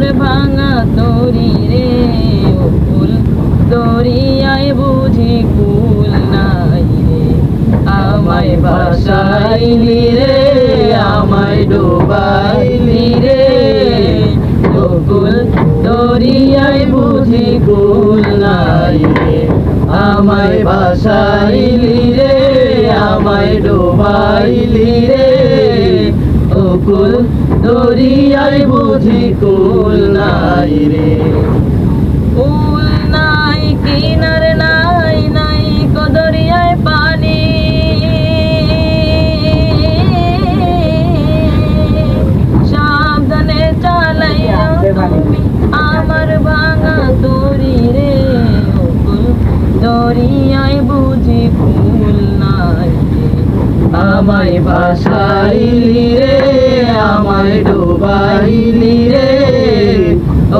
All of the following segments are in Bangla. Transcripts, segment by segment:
আমার ভাঙা তরি রে, ও ফুল। দরিয়ায় বুঝি কুল নাই রে। আমায় বাসাইলি রে, আমায় ডোবাইলি রে। গোকুল দরিয়ায় বুঝি কুল নাই রে। আমায় বাসাইলি রে, আমায় ডোবাইলি রে। গোকুল দরিয়ায় বুঝি কুল নাই রে। কুল নাই কিনার নাই আমায় বাসাইলি রে, আমায় ডুবাইলি রে।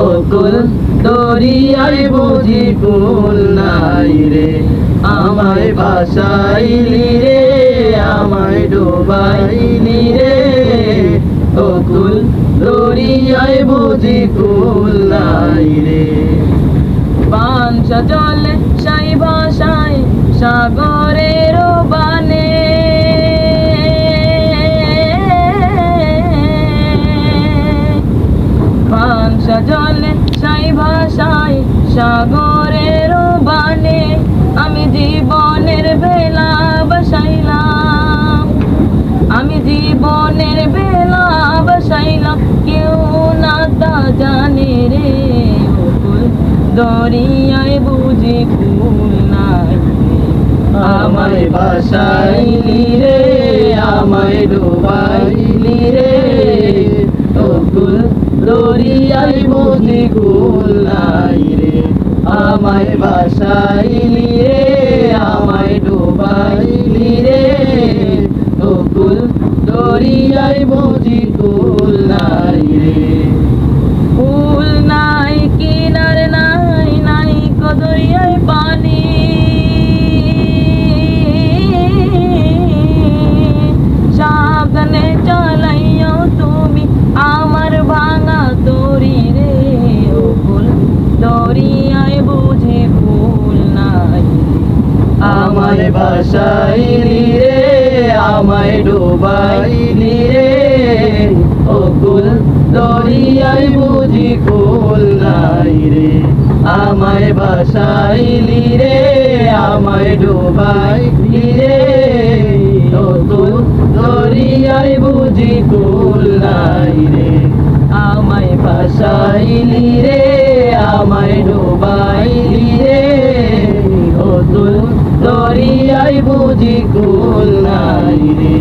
ও কুল দরিয়ায় বুঝি কুল নাই রে, আমায় বাসাইলি রে, আমায় ডুবাইলি রে। ও কুল দরিয়ায় বুঝি কুল নাই রে। পাঞ্চা জলে সাই ভাষায় সাগরের সাগরের বানে আমি জীবনের বেলা বসাইলাম। আমি জীবনের বেলা বসাইলাম, কেউ না তা জানে রে ফুল দরিয়ায় বুঝি ফুল নাই। আমায় বাসাইলি রে, আমায় ডুবাইলি রে। কুল বুঝি কুল নাই। আমায় বাসাইলি রে আমায় ডুবাইলি রে ও কুল দরিয়াই বুঝি কুল নাই রে। আমায় বাসাইলি রে আমায় ডুবাইলি রে ও কুল দরিয়াই বুঝি কুল নাই রে। আমায় বাসাইলি রে নাই বুঝি কুল নাই রে।